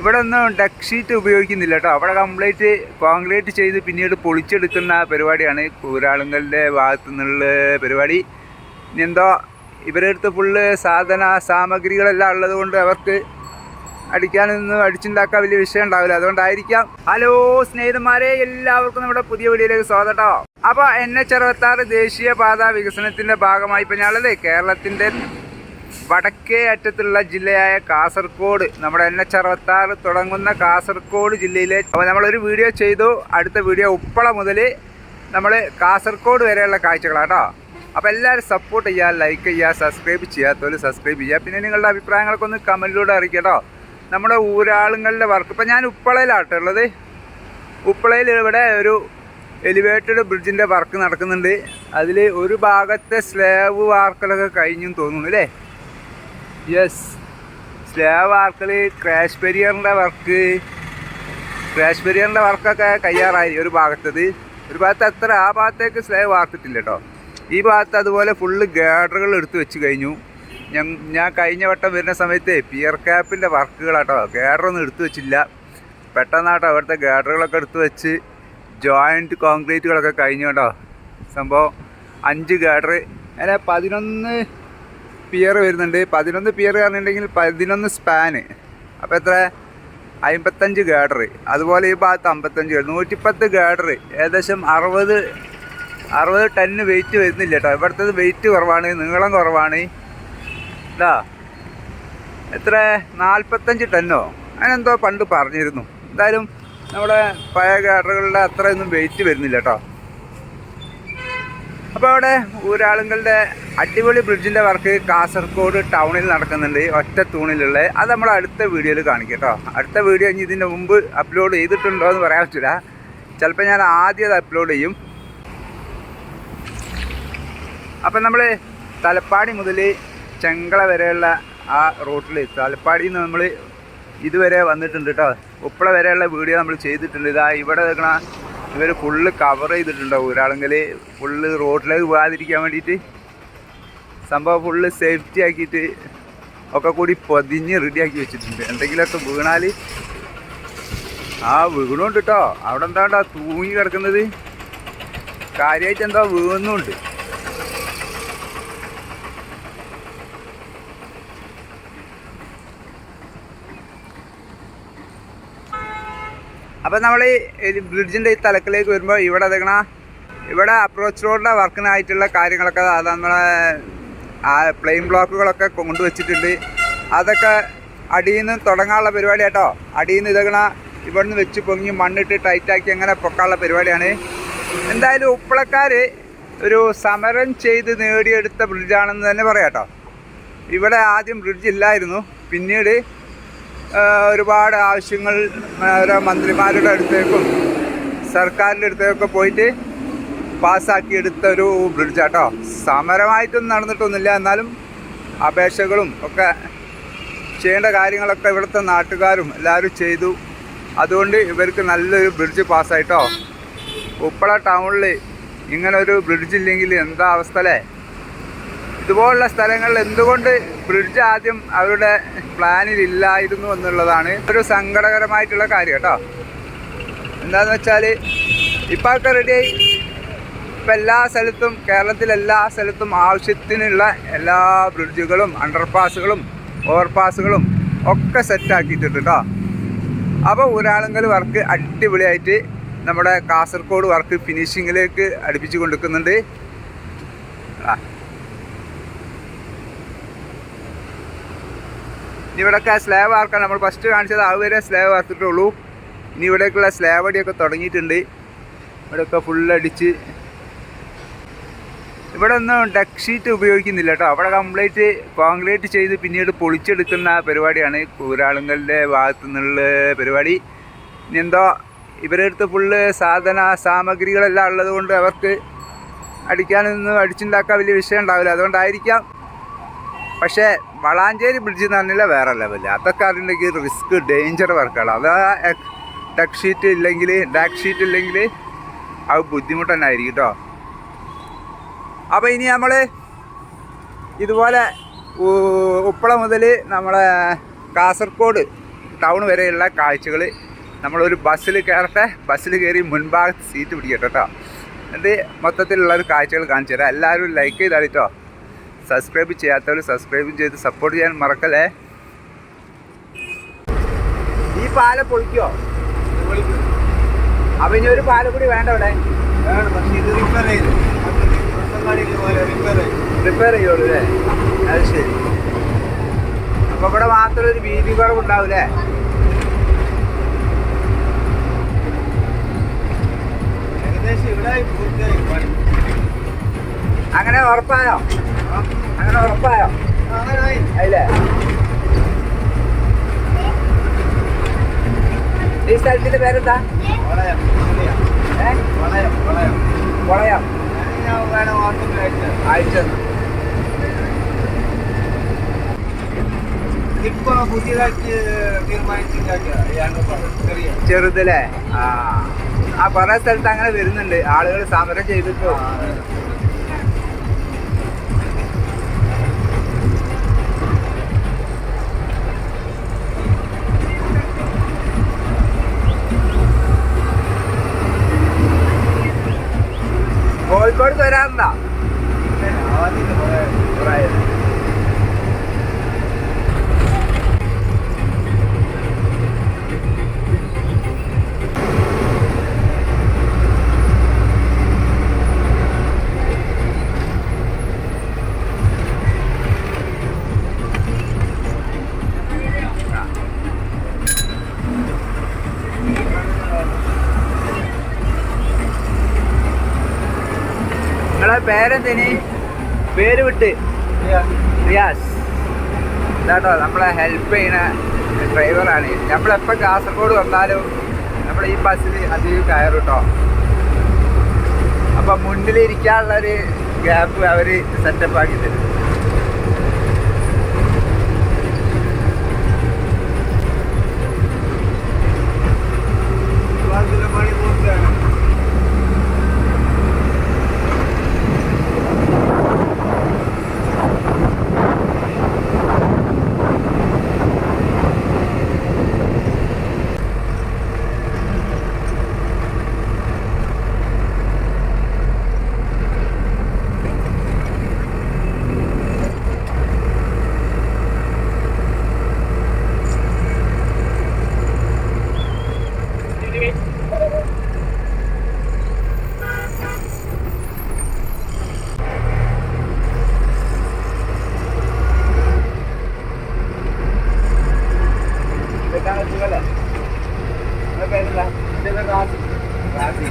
ഇവിടെ ഒന്നും duck sheet ഉപയോഗിക്കുന്നില്ല കേട്ടോ. അവിടെ കംപ്ലീറ്റ് കോൺക്രീറ്റ് ചെയ്ത് പിന്നീട് പൊളിച്ചെടുക്കുന്ന പരിപാടിയാണ്. കൂരാളുങ്ങളുടെ ഭാഗത്തു നിന്നുള്ള പരിപാടി. ഇനി എന്തോ ഇവരുടെ അടുത്ത് ഫുള്ള് സാധന സാമഗ്രികളെല്ലാം ഉള്ളത് കൊണ്ട് അവർക്ക് അടിക്കാനൊന്നും അടിച്ചുണ്ടാക്കാൻ വലിയ വിഷയം ഉണ്ടാവില്ല. അതുകൊണ്ടായിരിക്കാം. ഹലോ സ്നേഹിതന്മാരെ എല്ലാവർക്കും നമ്മുടെ പുതിയ വീഡിയോയിലേക്ക് സ്വാഗതം അപ്പോൾ എൻ എച്ച് അറുപത്താറ് ദേശീയപാത വികസനത്തിന്റെ ഭാഗമായി ഇപ്പം ഞാനുള്ളത് കേരളത്തിന്റെ വടക്കേ അറ്റത്തുള്ള ജില്ലയായ കാസർഗോഡ്. നമ്മുടെ എൻ എച്ച് അറുപത്താറ് തുടങ്ങുന്ന കാസർഗോഡ് ജില്ലയിലെ അപ്പോൾ നമ്മളൊരു വീഡിയോ ചെയ്തു. അടുത്ത വീഡിയോ ഉപ്പള മുതൽ നമ്മൾ കാസർഗോഡ് വരെയുള്ള കാഴ്ചകളാട്ടോ അപ്പോൾ എല്ലാവരും സപ്പോർട്ട് ചെയ്യുക ലൈക്ക് ചെയ്യുക സബ്സ്ക്രൈബ് ചെയ്യാത്തവർ സബ്സ്ക്രൈബ് ചെയ്യുക. പിന്നെ നിങ്ങളുടെ അഭിപ്രായങ്ങളൊക്കെ ഒന്ന് കമന്റിലൂടെ അറിയിക്കട്ടോ നമ്മുടെ ഊരാളുങ്ങളുടെ വർക്ക് ഇപ്പം ഞാൻ ഉപ്പളയിലാട്ടോ ഉള്ളത്. ഉപ്പളയിൽ ഇവിടെ ഒരു എലിവേറ്റഡ് ബ്രിഡ്ജിന്റെ വർക്ക് നടക്കുന്നുണ്ട്. അതിൽ ഒരു ഭാഗത്തെ സ്ലാബ് വാർക്കലൊക്കെ കഴിഞ്ഞു തോന്നുന്നു അല്ലേ? യെസ് സ്ലാബ് വാർക്കൽ ക്രാഷ് പെരിയറിന്റെ വർക്ക് ക്രാഷ് പെരിയറിന്റെ വർക്കൊക്കെ കയ്യാറായി ഒരു ഭാഗത്തത്. ഒരു ഭാഗത്ത് അത്ര ആ ഭാഗത്തേക്ക് സ്ലാബ് വാർത്തിട്ടില്ല കേട്ടോ ഈ ഭാഗത്ത് അതുപോലെ ഫുള്ള് ഗാഡറുകൾ എടുത്തു വെച്ച് കഴിഞ്ഞു. ഞാൻ ഞാൻ കഴിഞ്ഞ വട്ടം വരുന്ന സമയത്ത് പിയർ ക്യാപ്പിന്റെ വർക്കുകളാട്ടോ ഗാഡറൊന്നും എടുത്തു വെച്ചില്ല. പെട്ടെന്നാട്ടോ അവിടുത്തെ ഗാഡറുകളൊക്കെ എടുത്തു വെച്ച് ജോയിന്റ് കോൺക്രീറ്റുകളൊക്കെ കഴിഞ്ഞു കേട്ടോ. സംഭവം അഞ്ച് ഗാഡർ അങ്ങനെ പതിനൊന്ന് പിയർ വരുന്നുണ്ട്. പതിനൊന്ന് പിയർ പറഞ്ഞിട്ടുണ്ടെങ്കിൽ പതിനൊന്ന് സ്പാന് അപ്പോൾ എത്ര? അമ്പത്തഞ്ച് ഗാഡർ അതുപോലെ ഈ ഭാഗത്ത് അമ്പത്തഞ്ച് ഗാഡർ നൂറ്റിപ്പത്ത് ഗാഡർ ഏകദേശം അറുപത് അറുപത് ടണ്ണ് വെയിറ്റ് വരുന്നില്ല കേട്ടോ ഇവിടുത്തത് വെയിറ്റ് കുറവാണ്. നീളം കുറവാണ്. ഇതാ എത്ര? നാൽപ്പത്തഞ്ച് ടന്നോ അങ്ങനെന്തോ പണ്ട് പറഞ്ഞിരുന്നു. എന്തായാലും നമ്മുടെ പഴയ ഗാഡറുകളുടെ അത്രയൊന്നും വെയിറ്റ് വരുന്നില്ല കേട്ടോ അപ്പോൾ അവിടെ ഊരാളുകളുടെ അടിപൊളി ബ്രിഡ്ജിന്റെ വർക്ക് കാസർഗോഡ് ടൗണിൽ നടക്കുന്നുണ്ട് ഒറ്റ തൂണിലുള്ള അത് നമ്മൾ അടുത്ത വീഡിയോയിൽ കാണിക്കാം കേട്ടോ. അടുത്ത വീഡിയോ ഇനി ഇതിന്റെ മുമ്പ് അപ്ലോഡ് ചെയ്തിട്ടുണ്ടോ എന്ന് പറയാൻ പറ്റില്ല ചിലപ്പോൾ ഞാൻ ആദ്യം അത് അപ്ലോഡ് ചെയ്യും. അപ്പം നമ്മൾ തലപ്പാടി മുതൽ ചെങ്കള വരെയുള്ള ആ റൂട്ടിൽ തലപ്പാടിയിൽ നിന്ന് നമ്മൾ ഇതുവരെ വന്നിട്ടുണ്ട് കേട്ടോ. ഉപ്പള വരെയുള്ള വീഡിയോ നമ്മൾ ചെയ്തിട്ടുണ്ട്. ഇതാ ഇവിടെ നിൽക്കണ ഇവർ ഫുള്ള് കവർ ചെയ്തിട്ടുണ്ടാവും. ഒരാളെങ്കിൽ ഫുള്ള് റോഡിലേക്ക് പോകാതിരിക്കാൻ വേണ്ടിയിട്ട്. സംഭവം ഫുള്ള് സേഫ്റ്റി ആക്കിയിട്ട് ഒക്കെ കൂടി പൊതിഞ്ഞ് റെഡിയാക്കി വെച്ചിട്ടുണ്ട്. എന്തെങ്കിലുമൊക്കെ വീണാൽ ആ വീണുണ്ട് കേട്ടോ അവിടെ എന്താണ്ടാ തൂങ്ങി കിടക്കുന്നത്? കാര്യമായിട്ട് എന്താ വീഴുന്നുണ്ട് അപ്പം നമ്മൾ ഈ ബ്രിഡ്ജിന്റെ ഈ തലക്കിലേക്ക് വരുമ്പോൾ ഇവിടെ അതെങ്ങനെ ഇവിടെ അപ്രോച്ച് റോഡിന്റെ വർക്കിനായിട്ടുള്ള കാര്യങ്ങളൊക്കെ അത് നമ്മളെ ആ പ്ലെയിൻ ബ്ലോക്കുകളൊക്കെ കൊണ്ടുവച്ചിട്ടുണ്ട്. അതൊക്കെ അടിയിൽ നിന്ന് തുടങ്ങാനുള്ള പരിപാടി കേട്ടോ അടിയിൽ നിന്ന് ഇതങ്ങണ ഇവിടുന്ന് വെച്ച് പൊങ്ങി മണ്ണിട്ട് ടൈറ്റാക്കി അങ്ങനെ പൊക്കാനുള്ള പരിപാടിയാണ്. എന്തായാലും ഉപ്പളക്കാർ ഒരു സമരം ചെയ്ത് നേടിയെടുത്ത ബ്രിഡ്ജാണെന്ന് തന്നെ പറയാം കേട്ടോ ഇവിടെ ആദ്യം ബ്രിഡ്ജ് ഇല്ലായിരുന്നു. പിന്നീട് ഒരുപാട് ആവശ്യങ്ങൾ ഓരോ മന്ത്രിമാരുടെ അടുത്തേക്കും സർക്കാരിന്റെ അടുത്തേക്കൊക്കെ പോയിട്ട് പാസ്സാക്കി എടുത്ത ഒരു ബ്രിഡ്ജാട്ടോ സമരമായിട്ടൊന്നും നടന്നിട്ടൊന്നുമില്ല. എന്നാലും അപേക്ഷകളും ഒക്കെ ചെയ്യേണ്ട കാര്യങ്ങളൊക്കെ ഇവിടുത്തെ നാട്ടുകാരും എല്ലാവരും ചെയ്തു. അതുകൊണ്ട് ഇവർക്ക് നല്ലൊരു ബ്രിഡ്ജ് പാസ്സായിട്ടോ. ഉപ്പള ടൗണിൽ ഇങ്ങനൊരു ബ്രിഡ്ജ് ഇല്ലെങ്കിൽ എന്താ അവസ്ഥ അല്ലേ? ഇതുപോലുള്ള സ്ഥലങ്ങളിൽ എന്തുകൊണ്ട് ബ്രിഡ്ജ് ആദ്യം അവരുടെ പ്ലാനിൽ ഇല്ലായിരുന്നു എന്നുള്ളതാണ് ഒരു സങ്കടകരമായിട്ടുള്ള കാര്യം കേട്ടോ. എന്താണെന്ന് വെച്ചാൽ ഇപ്പോൾ ഒക്കെ റെഡിയായി ഇപ്പം എല്ലാ സ്ഥലത്തും കേരളത്തിലെല്ലാ സ്ഥലത്തും ആവശ്യത്തിനുള്ള എല്ലാ ബ്രിഡ്ജുകളും അണ്ടർപാസുകളും ഓവർപാസുകളും ഒക്കെ സെറ്റാക്കിയിട്ടുണ്ട് കേട്ടോ. അപ്പോൾ ഒരാളെങ്കിൽ വർക്ക് അടിപൊളിയായിട്ട് നമ്മുടെ കാസർഗോഡ് വർക്ക് ഫിനിഷിങ്ങിലേക്ക് അടുപ്പിച്ച് കൊടുക്കുന്നുണ്ട് ഇനി ഇവിടെയൊക്കെ സ്ലാബ് ആർക്കാൻ നമ്മൾ ഫസ്റ്റ് കാണിച്ചത് ആ വരെ സ്ലാബ് ആർത്തിട്ടുള്ളൂ ഇനി ഇവിടേക്കുള്ള സ്ലാബ് അടിയൊക്കെ തുടങ്ങിയിട്ടുണ്ട്. ഇവിടെയൊക്കെ ഫുള്ളടിച്ച് ഇവിടെ ഒന്നും ഡക്ക് ഷീറ്റ് ഉപയോഗിക്കുന്നില്ല കേട്ടോ. അവിടെ കംപ്ലീറ്റ് കോൺക്രീറ്റ് ചെയ്ത് പിന്നീട് പൊളിച്ചെടുക്കുന്ന പരിപാടിയാണ്. കൂരാളുങ്ങളുടെ ഭാഗത്തു നിന്നുള്ള പരിപാടി. ഇനി എന്തോ ഇവരുടെ അടുത്ത് ഫുള്ള് സാധന സാമഗ്രികളെല്ലാം ഉള്ളത് കൊണ്ട് അവർക്ക് അടിക്കാനൊന്നും അടിച്ചുണ്ടാക്കാൻ വലിയ വിഷയം ഉണ്ടാവില്ല. അതുകൊണ്ടായിരിക്കാം പക്ഷേ വളാഞ്ചേരി ബ്രിഡ്ജ് എന്ന് പറഞ്ഞാൽ വേറെ ലെവൽ അതൊക്കെ അതിന്റെ റിസ്ക് ഡേഞ്ചർ വർക്കാണ്. അത് ഡക്ക് ഷീറ്റ് ഇല്ലെങ്കിൽ ഡാക്ക് ഷീറ്റ് ഇല്ലെങ്കിൽ അത് ബുദ്ധിമുട്ട് തന്നെ ആയിരിക്കും കേട്ടോ അപ്പോൾ ഇനി നമ്മൾ ഇതുപോലെ ഉപ്പള മുതൽ നമ്മളെ കാസർഗോഡ് ടൗൺ വരെയുള്ള കാഴ്ചകൾ നമ്മളൊരു ബസ്സിൽ കയറട്ടെ. ബസ്സിൽ കയറി മുൻഭാഗത്ത് സീറ്റ് പിടിക്കട്ടെ കേട്ടോ എന്നിട്ട് മൊത്തത്തിലുള്ള ഒരു കാഴ്ചകൾ കാണിച്ചു തരാം. എല്ലാവരും ലൈക്ക് ചെയ്താൽ കേട്ടോ സബ്സ്ക്രൈബ് ചെയ്യാത്തവർ സബ്സ്ക്രൈബ് ചെയ്ത് സപ്പോർട്ട് ചെയ്യാൻ മറക്കല്ലേ? ഈ പാല പൊളിക്കോ? അപ്പൊ ഇനി ഒരു പാല കൂടി വേണ്ട ഇവിടെ റിപ്പയർ ചെയ്യുള്ളൂ അല്ലേ? അത് ശരി. അപ്പൊ ഇവിടെ മാത്രം ഒരു വീതി കുറവുണ്ടാവൂലേ? അങ്ങനെ ഉറപ്പായോ അങ്ങനെ ഉറപ്പായോ അതില്ലേ സ്ഥലത്തിന്റെ പേരെന്താ? ചെറുതല്ലേ? ആ. കുറെ സ്ഥലത്ത് അങ്ങനെ വരുന്നുണ്ട്. ആളുകൾ സമരം ചെയ്തിട്ടോ. പേരെന്തിന്? പേര് വിട്ട് റിയാസ്. ഇതാട്ടോ നമ്മളെ ഹെൽപ്പ് ചെയ്യണ ഡ്രൈവറാണ് നമ്മളെപ്പോൾ കാസർഗോഡ് വന്നാലും നമ്മൾ ഈ ബസ്സിൽ അധികം കയറും കേട്ടോ അപ്പം മുന്നിലിരിക്കാനുള്ളൊരു ഗ്യാപ്പ് അവർ സെറ്റപ്പ് ആക്കി തരും പണി പൂർത്തിയാണ് ഇതൊക്കെയാണ് സുഖല്ലേ നിങ്ങളുടെ പേരെന്താ ഇതൊക്കെ കാശ് റാസി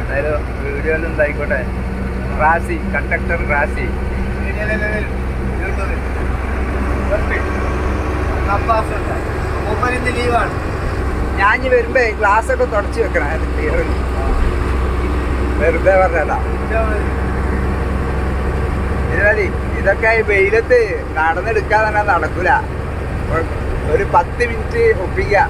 എന്തായാലും വീഡിയോയിൽ എന്തായിക്കോട്ടെ റാസി കണ്ടക്ടർ റാസി ലീവാണ് ഞാൻ വരുമ്പോ ഗ്ലാസ് ഒക്കെ തുടച്ച് വെക്കണം വെറുതെ പറഞ്ഞതാ. ഇത് ഇതൊക്കെ വെയിലത്ത് നടന്നെടുക്കാതെ നടക്കൂല. ഒരു പത്ത് മിനിറ്റ് ഒപ്പിക്കുക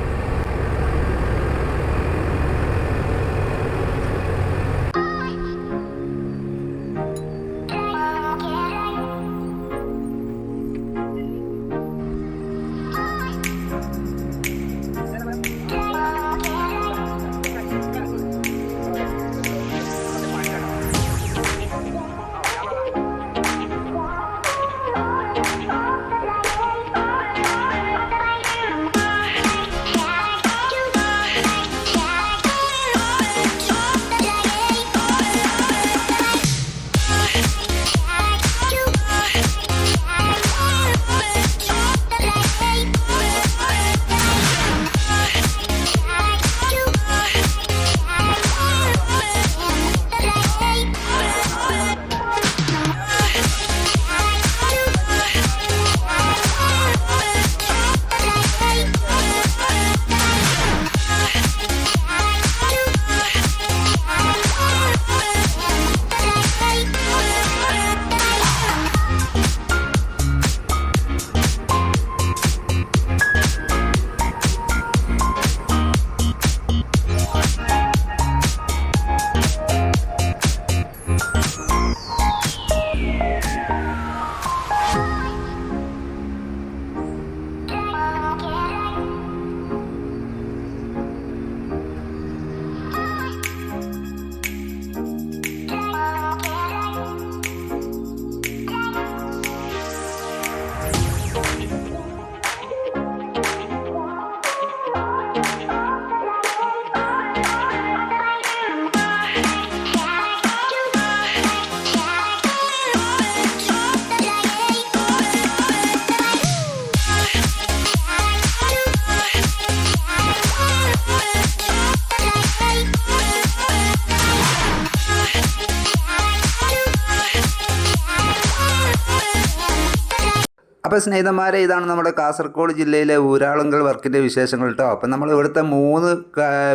അപ്പോൾ സ്നേഹിതന്മാരെ ഇതാണ് നമ്മുടെ കാസർഗോഡ് ജില്ലയിലെ ഊരാളുങ്കൽ വർക്കിന്റെ വിശേഷങ്ങൾ കേട്ടോ അപ്പം നമ്മൾ ഇവിടുത്തെ മൂന്ന്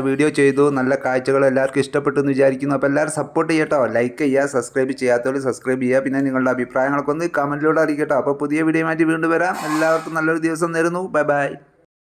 വീഡിയോ ചെയ്തു. നല്ല കാഴ്ചകൾ എല്ലാവർക്കും ഇഷ്ടപ്പെട്ടു എന്ന് വിചാരിക്കുന്നു. അപ്പോൾ എല്ലാവരും സപ്പോർട്ട് ചെയ്യട്ടോ ലൈക്ക് ചെയ്യുക സബ്സ്ക്രൈബ് ചെയ്യാത്തവർ സബ്സ്ക്രൈബ് ചെയ്യുക പിന്നെ നിങ്ങളുടെ അഭിപ്രായങ്ങളൊക്കെ ഒന്ന് കമന്റിലൂടെ അറിയിക്കട്ടോ. അപ്പോൾ പുതിയ വീഡിയോ മാറ്റി വീണ്ടും വരാം. എല്ലാവർക്കും നല്ലൊരു ദിവസം നേരുന്നു. Bye bye